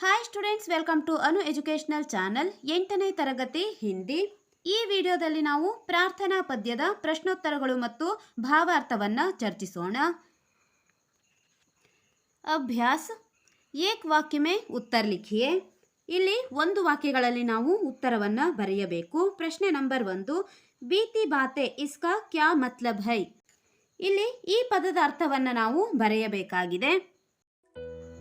Hi students welcome to Anu educational channel ಎಂಟನೇ ತರಗತಿ ಹಿಂದಿ ಈ ವಿಡಿಯೋದಲ್ಲಿ ನಾವು ಪ್ರಾರ್ಥನಾ ಪದ್ಯದ ಪ್ರಶ್ನೋತ್ತರಗಳು ಮತ್ತು ಭಾವಾರ್ಥವನ್ನು ಚರ್ಚಿಸೋಣ. ಅಭ್ಯಾಸ, ಏಕ್ ವಾಕ್ಯ ಮೇ ಉತ್ತರ ಲಿಖಿಯೇ. ಇಲ್ಲಿ ಒಂದು ವಾಕ್ಯಗಳಲ್ಲಿ ನಾವು ಉತ್ತರವನ್ನು ಬರೆಯಬೇಕು. ಪ್ರಶ್ನೆ ನಂಬರ್ ಒಂದು, ಬೀತಿ ಬಾತೆ ಇಸ್ಕಾ ಕ್ಯಾ ಮತ್ಲಬ್ ಹೈ? ಇಲ್ಲಿ ಈ ಪದದ ಅರ್ಥವನ್ನು ನಾವು ಬರೆಯಬೇಕಾಗಿದೆ.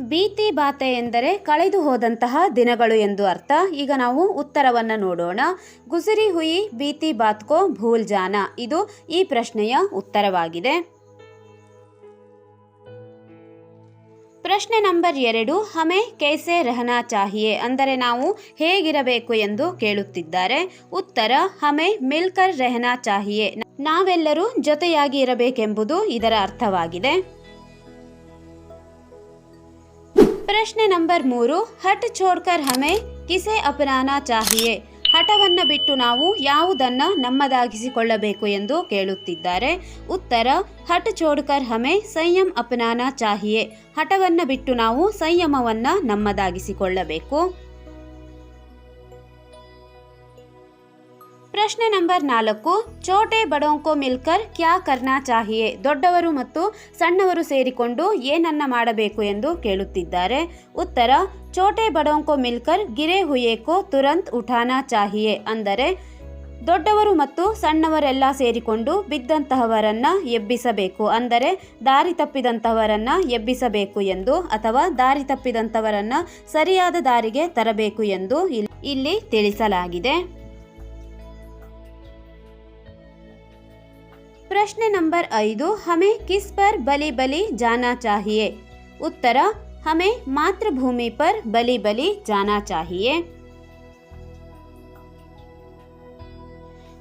ಬೀತಿ ಬಾತೆ ಎಂದರೆ ಕಳೆದು ಹೋದಂತಹ ದಿನಗಳು ಎಂದು ಅರ್ಥ. ಈಗ ನಾವು ಉತ್ತರವನ್ನು ನೋಡೋಣ. ಗುಸರಿ ಹುಯಿ ಬೀತಿ ಬಾತ್ಕೋ ಭೂಲ್ ಜಾನ. ಇದು ಈ ಪ್ರಶ್ನೆಯ ಉತ್ತರವಾಗಿದೆ. ಪ್ರಶ್ನೆ ನಂಬರ್ ಎರಡು, ಹಮೆ ಕೇಸೆ ರಹನಾ ಚಾಹಿಯೆ? ಅಂದರೆ ನಾವು ಹೇಗಿರಬೇಕು ಎಂದು ಕೇಳುತ್ತಿದ್ದಾರೆ. ಉತ್ತರ, ಹಮೆ ಮಿಲ್ಕರ್ ರೆಹನಾ ಚಾಹಿಯೆ. ನಾವೆಲ್ಲರೂ ಜೊತೆಯಾಗಿ ಇರಬೇಕೆಂಬುದು ಇದರ ಅರ್ಥವಾಗಿದೆ. ಪ್ರಶ್ನೆ ನಂಬರ್ ಮೂರು. ಹಟ್ ಛೋಡ್ಕರ್ ಹಮೆ, ಕಿಸೆ ಅಪನಾನ ಚಾಹಿಯೆ. ಹಠವನ್ನು ಬಿಟ್ಟು ನಾವು ಯಾವುದನ್ನು ನಮ್ಮದಾಗಿಸಿಕೊಳ್ಳಬೇಕು ಎಂದು ಕೇಳುತ್ತಿದ್ದಾರೆ. ಉತ್ತರ ಹಟ್ ಚೋಡ್ಕರ್ ಹಮೆ, ಸಂಯಮ್ ಅಪನಾನ ಚಾಹಿಯೇ. ಹಠವನ್ನು ಬಿಟ್ಟು ನಾವು ಸಂಯಮವನ್ನು ನಮ್ಮದಾಗಿಸಿಕೊಳ್ಳಬೇಕು. ಪ್ರಶ್ನೆ ನಂಬರ್ ನಾಲ್ಕು ಚೋಟೆ ಬಡೋಂಕೋ ಮಿಲ್ಕರ್ ಕ್ಯಾ ಕರ್ನಾ ಚಾಹಿಯೇ? ದೊಡ್ಡವರು ಮತ್ತು ಸಣ್ಣವರು ಸೇರಿಕೊಂಡು ಏನನ್ನ ಮಾಡಬೇಕು ಎಂದು ಕೇಳುತ್ತಿದ್ದಾರೆ. ಉತ್ತರ ಚೋಟೆ ಬಡೋಂಕೋ ಮಿಲ್ಕರ್ ಗಿರೆ ಹುಯೇಕೋ ತುರಂತ್ ಉಠಾನಾ ಚಾಹಿಯೇ ಅಂದರೆ ದೊಡ್ಡವರು ಮತ್ತು ಸಣ್ಣವರೆಲ್ಲ ಸೇರಿಕೊಂಡು ಬಿದ್ದಂತಹವರನ್ನ ಎಬ್ಬಿಸಬೇಕು ಅಂದರೆ ದಾರಿ ತಪ್ಪಿದಂತಹವರನ್ನ ಎಬ್ಬಿಸಬೇಕು ಎಂದು ಅಥವಾ ದಾರಿ ತಪ್ಪಿದಂತವರನ್ನ ಸರಿಯಾದ ದಾರಿಗೆ ತರಬೇಕು ಎಂದು ಇಲ್ಲಿ ತಿಳಿಸಲಾಗಿದೆ. ಪ್ರಶ್ನೆ ನಂಬರ್ ಐದು, ಹಮೆ ಕಿಸ್ ಪರ್ ಬಲಿ ಬಲಿ ಜಾನಾ ಚಾಹಿಯೆ? ಉತ್ತರ, ಹಮೆ ಮಾತೃಭೂಮಿ ಪರ್ ಬಲಿ ಬಲಿ ಜಾನಾ ಚಾಹಿಯೆ?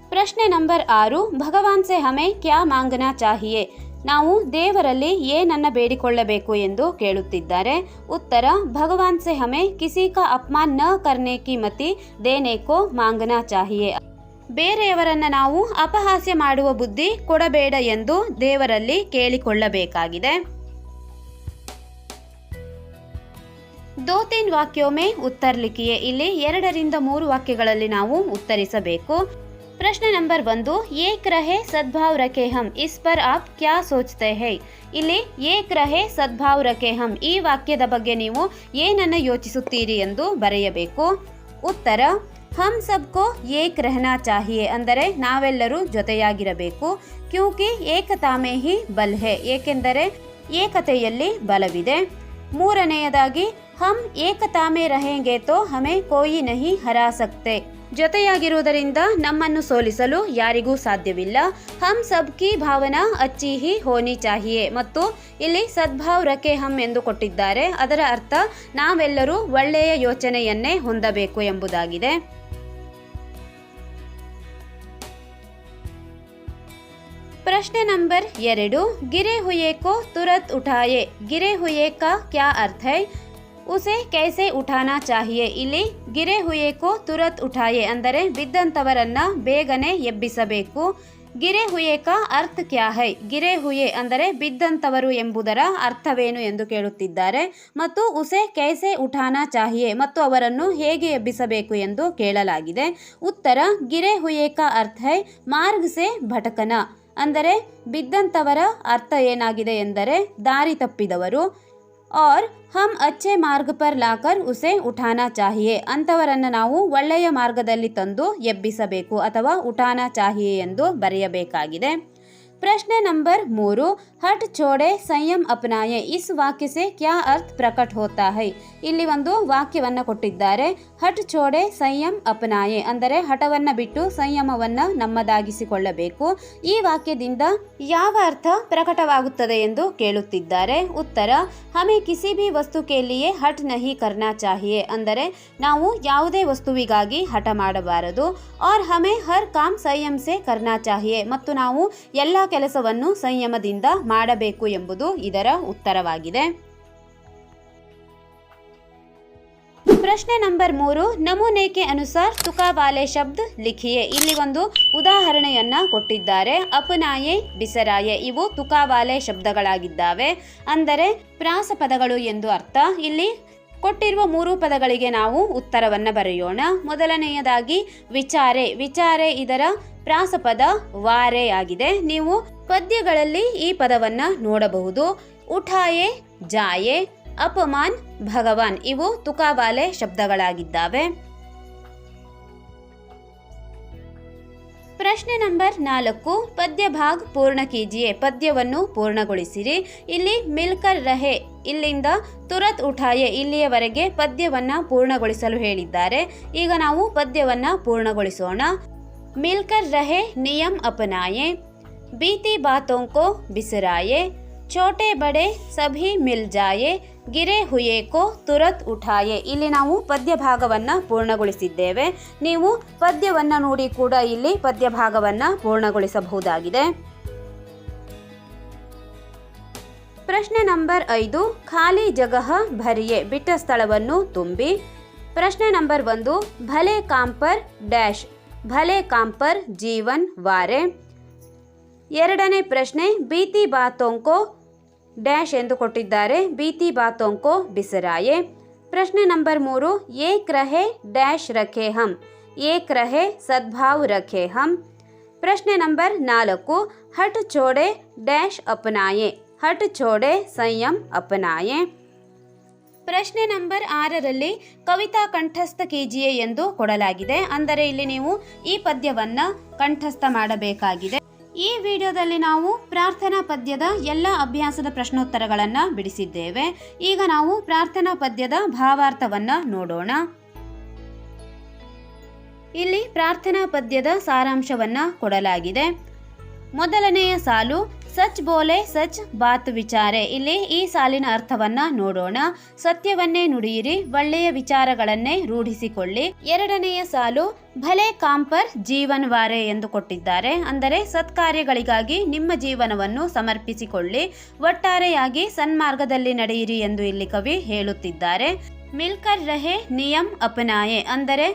ಪ್ರಶ್ನೆ ನಂಬರ್ ಆರು, ಭಗವಾನ್ ಸೆ ಹಮೆ ಕ್ಯಾ ಮಾಂಗನಾ ಚಾಹಿಯೆ? ನಾವು ದೇವರಲ್ಲಿ ಏನನ್ನ ಬೇಡಿಕೊಳ್ಳಬೇಕು ಎಂದು ಕೇಳುತ್ತಿದ್ದಾರೆ. ಉತ್ತರ, ಭಗವಾನ್ ಸೆ ಹಮೆ ಕಿಸಿ ಕಾ ಅಪಮಾನ್ನ ಕರ್ನೆ ಕಿ ಮತಿ, ದೇನೆ ಕೋ ಮಾಂಗನಾ ಚಾಹಿಯೆ? ಬೇರೆಯವರನ್ನ ನಾವು ಅಪಹಾಸ್ಯ ಮಾಡುವ ಬುದ್ಧಿ ಕೊಡಬೇಡ ಎಂದು ದೇವರಲ್ಲಿ ಕೇಳಿಕೊಳ್ಳಬೇಕಾಗಿದೆ. ದೋ ತೀನ್ ವಾಕ್ಯೋಮೆ ಇಲ್ಲಿ ಎರಡರಿಂದ ಮೂರು ವಾಕ್ಯಗಳಲ್ಲಿ ನಾವು ಉತ್ತರಿಸಬೇಕು. ಪ್ರಶ್ನೆ ನಂಬರ್ ಒಂದು, ಏಕ್ ರಹೆ ಸದ್ಭಾವ್ ರಖೆ ಹಮ್ ಇಸ್ ಪರ್ ಆಪ್ ಕ್ಯಾ ಸೋಚ್ತೆ ಹೈ? ಇಲ್ಲಿ, ಏಕ್ ರಹೆ ಸದ್ಭಾವ್ ರಖೆ ಈ ವಾಕ್ಯದ ಬಗ್ಗೆ ನೀವು ಏನನ್ನ ಯೋಚಿಸುತ್ತೀರಿ ಎಂದು ಬರೆಯಬೇಕು. ಉತ್ತರ ಹಮ್ ಸಬ್ಕೋ ಏಕ್ ರಹನಾ ಚಾಹಿಯೆ ಅಂದರೆ ನಾವೆಲ್ಲರೂ ಜೊತೆಯಾಗಿರಬೇಕು. ಕ್ಯೂಕಿ ಏಕತಾಮೇ ಹಿ ಬಲ್ ಏಕೆಂದರೆ ಏಕತೆಯಲ್ಲಿ ಬಲವಿದೆ. ಮೂರನೆಯದಾಗಿ, ಹಮ್ ಏಕತಾಮೆ ರಹೆಂಗೆ ತೋ ಹಮೆ ಕೋಯಿ ನಹಿ ಹರಾಸಕ್ತೆ ಜೊತೆಯಾಗಿರುವುದರಿಂದ ನಮ್ಮನ್ನು ಸೋಲಿಸಲು ಯಾರಿಗೂ ಸಾಧ್ಯವಿಲ್ಲ. ಹಮ್ ಸಬ್ ಕಿ ಭಾವನಾ ಅಚ್ಚಿ ಹಿ ಹೋನಿ ಚಾಹಿಯೆ. ಮತ್ತು ಇಲ್ಲಿ ಸದ್ಭಾವ್ ರಕೆ ಹಮ್ ಎಂದು ಕೊಟ್ಟಿದ್ದಾರೆ. ಅದರ ಅರ್ಥ, ನಾವೆಲ್ಲರೂ ಒಳ್ಳೆಯ ಯೋಚನೆಯನ್ನೇ ಹೊಂದಬೇಕು ಎಂಬುದಾಗಿದೆ. ಪ್ರಶ್ನೆ ನಂಬರ್ ಎರಡು. ಗಿರೆ ಹುಯೆ ಕೋ ತುರತ್ ಉಠಾಯೆ. ಗಿರೆ ಹುಯೆ ಕಾ ಕ್ಯಾ ಅರ್ಥ ಉಸೆ ಕೈಸೆ ಉಠಾನಾ ಚಾಹಿಯೆ. ಇಲ್ಲಿ ಗಿರೆ ಹುಯೆ ಕೋ ತುರತ್ ಉಠಾಯೆ ಅಂದರೆ ಬಿದ್ದಂಥವರನ್ನು ಬೇಗನೆ ಎಬ್ಬಿಸಬೇಕು. ಗಿರೆ ಹುಯೆ ಕಾ ಅರ್ಥ ಕ್ಯಾ ಹೈ? ಗಿರೆ ಹುಯೆ ಅಂದರೆ ಬಿದ್ದಂಥವರು ಎಂಬುದರ ಅರ್ಥವೇನು ಎಂದು ಕೇಳುತ್ತಿದ್ದಾರೆ. ಮತ್ತು ಉಸೆ ಕೈಸೆ ಉಠಾನಾ ಚಾಹಿಯೆ ಮತ್ತು ಅವರನ್ನು ಹೇಗೆ ಎಬ್ಬಿಸಬೇಕು ಎಂದು ಕೇಳಲಾಗಿದೆ. ಉತ್ತರ, ಗಿರೆ ಹುಯೆ ಕಾ ಅರ್ಥ ಹೈ? ಮಾರ್ಗ್ ಸೆ ಭಟಕನ. ಅಂದರೆ ಬಿದ್ದಂಥವರ ಅರ್ಥ ಏನಾಗಿದೆ ಎಂದರೆ ದಾರಿ ತಪ್ಪಿದವರು. ಆರ್, ಹಮ್ ಅಚ್ಚೆ ಮಾರ್ಗ ಪರ್ ಲಾಕರ್ ಉಸೆ ಉಠಾನ ಚಾಹಿಯೆ. ಅಂಥವರನ್ನು ನಾವು ಒಳ್ಳೆಯ ಮಾರ್ಗದಲ್ಲಿ ತಂದು ಎಬ್ಬಿಸಬೇಕು ಅಥವಾ ಉಠಾನ ಚಾಹಿಯೆ ಎಂದು ಬರೆಯಬೇಕಾಗಿದೆ. ಪ್ರಶ್ನೆ ನಂಬರ್ ಮೂರು हट ಛೋಡೆ ಸಂಯಮ್ ಅಪನಾಯೆ, ಇಸ್ ವಾಕ್ಯ ಸೆ ಕ್ಯಾ ಅರ್ಥ ಪ್ರಕಟ ಹೋತಾ ಹೈ ಇಲ್ಲಿ ಒಂದು ವಾಕ್ಯವನ್ನು ಕೊಟ್ಟಿದ್ದಾರೆ. ಹಟ್ ಛೋಡೆ ಸಂಯಮ್ ಅಪನಾಯೆ, ಅಂದರೆ ಹಠವನ್ನ ಬಿಟ್ಟು ಸಂಯಮವನ್ನ ನಮ್ಮದಾಗಿಸಿಕೊಳ್ಳಬೇಕು. ಈ ವಾಕ್ಯದಿಂದ ಯಾವ ಅರ್ಥ ಪ್ರಕಟವಾಗುತ್ತದೆ ಎಂದು ಕೇಳುತ್ತಿದ್ದಾರೆ. ಉತ್ತರ, ಹಮೆ ಕಿಸಿ ಬಿ ವಸ್ತು ಕೇಲಿಯೇ ಹಟ್ ನಹಿ ಕರ್ನಾ ಚಾಹಿಯೆ, ಅಂದರೆ ನಾವು ಯಾವುದೇ ವಸ್ತುವಿಗಾಗಿ ಹಠ ಮಾಡಬಾರದು. ಆರ್ ಹಮೆ ಹರ್ ಕಾಮ್ ಸಂಯಮ್ ಸೆ ಕರ್ನಾ ಚಾಹಿಯೆ, ಮತ್ತು ನಾವು ಎಲ್ಲ ಕೆಲಸವನ್ನು ಸಂಯಮದಿಂದ ಮಾಡಬೇಕು ಎಂಬುದು ಇದರ ಉತ್ತರವಾಗಿದೆ. ಪ್ರಶ್ನೆ ನಂಬರ್ ಮೂರು, ನಮೂನೆಕೆ ಅನುಸಾರ ತುಕಾವಾಲೆ ಶಬ್ದ ಲಿಖಿಯೆ? ಇಲ್ಲಿ ಒಂದು ಉದಾಹರಣೆಯನ್ನ ಕೊಟ್ಟಿದ್ದಾರೆ. ಅಪನಾಯೆ, ಬಿಸರಾಯೆ ಇವು ತುಕಾವಾಲೆ ಶಬ್ದಗಳಾಗಿದ್ದಾವೆ. ಅಂದರೆ ಪ್ರಾಸ ಪದಗಳು ಎಂದು ಅರ್ಥ. ಇಲ್ಲಿ ಕೊಟ್ಟಿರುವ ಮೂರು ಪದಗಳಿಗೆ ನಾವು ಉತ್ತರವನ್ನು ಬರೆಯೋಣ. ಮೊದಲನೆಯದಾಗಿ ವಿಚಾರೆ. ವಿಚಾರೆ ಇದರ ಪ್ರಾಸಪದ ವಾರೆ ಆಗಿದೆ. ನೀವು ಪದ್ಯಗಳಲ್ಲಿ ಈ ಪದವನ್ನ ನೋಡಬಹುದು. ಉಠಾಯೆ, ಜಾಯೆ, ಅಪಮಾನ್, ಭಗವಾನ್ ಇವು ತುಕಾಬಾಲೆ ಶಬ್ದಗಳಾಗಿದ್ದಾವೆ. ಪ್ರಶ್ನೆ ನಂಬರ್ ನಾಲ್ಕು, ಪದ್ಯ ಭಾಗ್ ಪೂರ್ಣ ಕೀಜಿಯೇ. ಪದ್ಯವನ್ನು ಪೂರ್ಣಗೊಳಿಸಿರಿ. ಇಲ್ಲಿ ಮಿಲ್ಕರ್ ರಹೆ, ಇಲ್ಲಿಂದ ತುರತ್ ಉಠಾಯೆ ಇಲ್ಲಿಯವರೆಗೆ ಪದ್ಯವನ್ನ ಪೂರ್ಣಗೊಳಿಸಲು ಹೇಳಿದ್ದಾರೆ. ಈಗ ನಾವು ಪದ್ಯವನ್ನ ಪೂರ್ಣಗೊಳಿಸೋಣ. ಮಿಲ್ಕರ್ ರಹೆ ನಿಯಮ್ ಅಪನಾಯೆ. ಬೀತಿ ಬಾತೋಂಕೋ, ಬಿಸರಾಯೆ. ಛೋಟೆ ಬಡೆ, ಸಭಿ ಮಿಲ್ ಜಾಯೆ ಗಿರೆ ಹುಯೇಕೋ ತುರತ್ ಉಠಾಯೆ. ಇಲ್ಲಿ ನಾವು ಪದ್ಯ ಭಾಗವನ್ನು ಪೂರ್ಣಗೊಳಿಸಿದ್ದೇವೆ. ನೀವು ಪದ್ಯವನ್ನು ನೋಡಿ ಕೂಡ ಇಲ್ಲಿ ಪದ್ಯ ಭಾಗವನ್ನು ಪೂರ್ಣಗೊಳಿಸಬಹುದಾಗಿದೆ. ಪ್ರಶ್ನೆ ನಂಬರ್ ಐದು, ಖಾಲಿ ಜಗಹ ಭರಿಯೆ, ಬಿಟ್ಟ ಸ್ಥಳವನ್ನು ತುಂಬಿ. ಪ್ರಶ್ನೆ ನಂಬರ್ ಒಂದು, ಭಲೆ ಕಾಂಪರ್ ಡ್ಯಾಶ್, ಭಲೆ ಕಾಂಪರ್ ಜೀವನ್ ವಾರೆ. ಎರಡನೇ ಪ್ರಶ್ನೆ, ಬೀತಿ ಬಾತೋಂಕೋ ಡ್ಯಾಶ್ ಎಂದು ಕೊಟ್ಟಿದ್ದಾರೆ. ಬೀತಿ ಬಾತೋಂಕೋ ಬಿಸರಾಯೆ. ಪ್ರಶ್ನೆ ನಂಬರ್ ಮೂರು, ಏಕ್ ರಹೆ ಡ್ಯಾಶ್ ರಖೆ ಹಂ ಏಕ್ ರಹೆ ಸದ್ಭಾವ್ ರಖೆ ಹಂ ಪ್ರಶ್ನೆ ನಂಬರ್ ನಾಲ್ಕು ಹಟ್ ಚೋಡೆ ಡ್ಯಾಶ್ ಅಪನಾಯೆ. ಹಟ್ ಚೋಡೆ ಸಂಯಂ ಅಪನಾಯೆ. ಪ್ರಶ್ನೆ ನಂಬರ್ ಆರರಲ್ಲಿ ಕವಿತಾ ಕಂಠಸ್ಥ ಕೆಜಿಎ ಎಂದು ಕೊಡಲಾಗಿದೆ. ಅಂದರೆ ಇಲ್ಲಿ ನೀವು ಈ ಪದ್ಯವನ್ನು ಕಂಠಸ್ಥ ಮಾಡಬೇಕಾಗಿದೆ. ಈ ವಿಡಿಯೋದಲ್ಲಿ ನಾವು ಪ್ರಾರ್ಥನಾ ಪದ್ಯದ ಎಲ್ಲ ಅಭ್ಯಾಸದ ಪ್ರಶ್ನೋತ್ತರಗಳನ್ನು ಬಿಡಿಸಿದ್ದೇವೆ. ಈಗ ನಾವು ಪ್ರಾರ್ಥನಾ ಪದ್ಯದ ಭಾವಾರ್ಥವನ್ನು ನೋಡೋಣ. ಇಲ್ಲಿ ಪ್ರಾರ್ಥನಾ ಪದ್ಯದ ಸಾರಾಂಶವನ್ನು ಕೊಡಲಾಗಿದೆ. ಮೊದಲನೆಯ ಸಾಲು ಸಚ್ ಬೋಲೆ, ಸಚ್ ಬಾತ್ ವಿಚಾರೆ. ಇಲ್ಲಿ ಈ ಸಾಲಿನ ಅರ್ಥವನ್ನ ನೋಡೋಣ. ಸತ್ಯವನ್ನೇ ನುಡಿಯಿರಿ, ಒಳ್ಳೆಯ ವಿಚಾರಗಳನ್ನೇ ರೂಢಿಸಿಕೊಳ್ಳಿ. ಎರಡನೆಯ ಸಾಲು, ಭಲೆ ಕಾಂಪರ್ ಜೀವನ್ ವಾರೆ ಎಂದು ಕೊಟ್ಟಿದ್ದಾರೆ. ಅಂದರೆ ಸತ್ಕಾರ್ಯಗಳಿಗಾಗಿ ನಿಮ್ಮ ಜೀವನವನ್ನು ಸಮರ್ಪಿಸಿಕೊಳ್ಳಿ. ಒಟ್ಟಾರೆಯಾಗಿ ಸನ್ಮಾರ್ಗದಲ್ಲಿ ನಡೆಯಿರಿ ಎಂದು ಇಲ್ಲಿ ಕವಿ ಹೇಳುತ್ತಿದ್ದಾರೆ. ಮಿಲ್ಕರ್ ರಹೆ ನಿಯಮ್ ಅಪನಾಯೆ. ಅಂದರೆ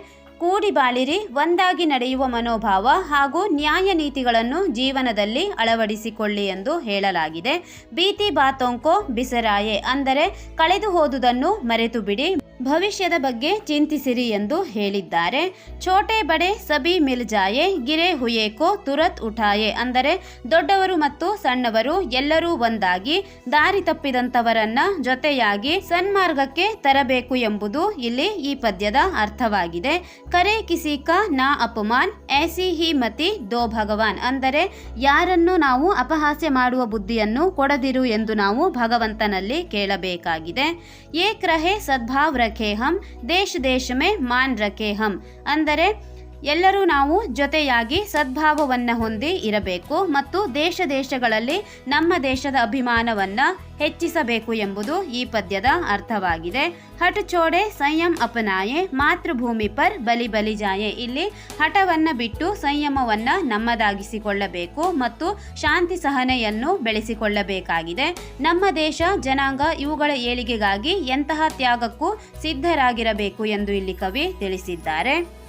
ಕೂಡಿ ಬಾಳಿರಿ ಒಂದಾಗಿ ನಡೆಯುವ ಮನೋಭಾವ ಹಾಗೂ ನ್ಯಾಯ ನೀತಿಗಳನ್ನು ಜೀವನದಲ್ಲಿ ಅಳವಡಿಸಿಕೊಳ್ಳಿ ಎಂದು ಹೇಳಲಾಗಿದೆ. ಬೀತಿ ಬಾತೋಂಕೋ ಬಿಸರಾಯೆ ಅಂದರೆ ಕಳೆದು ಹೋದುದನ್ನು ಮರೆತು ಬಿಡಿ ಭವಿಷ್ಯದ ಬಗ್ಗೆ ಚಿಂತಿಸಿರಿ ಎಂದು ಹೇಳಿದ್ದಾರೆ. ಛೋಟೆ ಬಡೆ ಸಬಿ ಮಿಲ್ ಜಾಯೆ ಗಿರೆ ಹುಯೇಕೋ, ತುರತ್ ಉಠಾಯೆ ಅಂದರೆ ದೊಡ್ಡವರು ಮತ್ತು ಸಣ್ಣವರು ಎಲ್ಲರೂ ಒಂದಾಗಿ ದಾರಿ ತಪ್ಪಿದಂತವರನ್ನ ಜೊತೆಯಾಗಿ ಸನ್ಮಾರ್ಗಕ್ಕೆ ತರಬೇಕು ಎಂಬುದು ಇಲ್ಲಿ ಈ ಪದ್ಯದ ಅರ್ಥವಾಗಿದೆ. ಕರೆ ಕಿಸಿಕ ನಾ ಅಪಮಾನ್ ಐಸಿ ಹಿ ಮತಿ ದೋ ಭಗವಾನ್. ಅಂದರೆ, ಯಾರನ್ನು ನಾವು ಅಪಹಾಸ್ಯ ಮಾಡುವ ಬುದ್ಧಿಯನ್ನು ಕೊಡದಿರು ಎಂದು ನಾವು ಭಗವಂತನಲ್ಲಿ ಕೇಳಬೇಕಾಗಿದೆ. ಏಕ್ ರಹೆ ಸದ್ಭಾವ್ ರಖೇಹಂ ಹಮ್ ದೇಶ ದೇಶಮೇ ಮಾನ್ ರಖೆ ಹಂ ಅಂದರೆ ಎಲ್ಲರೂ ನಾವು ಜೊತೆಯಾಗಿ ಸದ್ಭಾವವನ್ನು ಹೊಂದಿ ಇರಬೇಕು ಮತ್ತು ದೇಶ ದೇಶಗಳಲ್ಲಿ ನಮ್ಮ ದೇಶದ ಅಭಿಮಾನವನ್ನ ಹೆಚ್ಚಿಸಬೇಕು ಎಂಬುದು ಈ ಪದ್ಯದ ಅರ್ಥವಾಗಿದೆ. ಹಠ ಚೋಡೆ ಸಂಯಮ್ ಅಪನಾಯೆ ಮಾತೃಭೂಮಿ ಪರ್ ಬಲಿ ಬಲಿ ಜಾಯೆ. ಇಲ್ಲಿ ಹಠವನ್ನು ಬಿಟ್ಟು ಸಂಯಮವನ್ನ ನಮ್ಮದಾಗಿಸಿಕೊಳ್ಳಬೇಕು ಮತ್ತು ಶಾಂತಿ ಸಹನೆಯನ್ನು ಬೆಳೆಸಿಕೊಳ್ಳಬೇಕಾಗಿದೆ. ನಮ್ಮ ದೇಶ, ಜನಾಂಗ ಇವುಗಳ ಏಳಿಗೆಗಾಗಿ ಎಂತಹ ತ್ಯಾಗಕ್ಕೂ ಸಿದ್ಧರಾಗಿರಬೇಕು ಎಂದು ಇಲ್ಲಿ ಕವಿ ತಿಳಿಸಿದ್ದಾರೆ.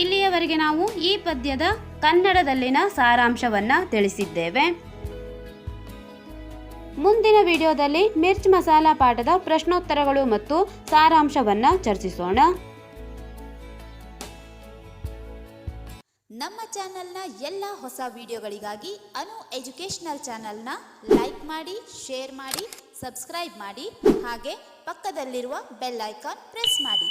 ಇಲ್ಲಿಯವರೆಗೆ ನಾವು ಈ ಪದ್ಯದ ಕನ್ನಡದಲ್ಲಿನ ಸಾರಾಂಶವನ್ನ ತಿಳಿಸಿದ್ದೇವೆ. ಮುಂದಿನ ವಿಡಿಯೋದಲ್ಲಿ ಮಿರ್ಚ್ ಮಸಾಲಾ ಪಾಠದ ಪ್ರಶ್ನೋತ್ತರಗಳು ಮತ್ತು ಸಾರಾಂಶವನ್ನ ಚರ್ಚಿಸೋಣ. ನಮ್ಮ ಚಾನೆಲ್ನ ಎಲ್ಲ ಹೊಸ ವಿಡಿಯೋಗಳಿಗಾಗಿ ಅನು ಎಜುಕೇಷನಲ್ ಚಾನೆಲ್ನ ಲೈಕ್ ಮಾಡಿ, ಶೇರ್ ಮಾಡಿ, ಸಬ್ಸ್ಕ್ರೈಬ್ ಮಾಡಿ, ಹಾಗೆ ಪಕ್ಕದಲ್ಲಿರುವ ಬೆಲ್ ಐಕಾನ್ ಪ್ರೆಸ್ ಮಾಡಿ.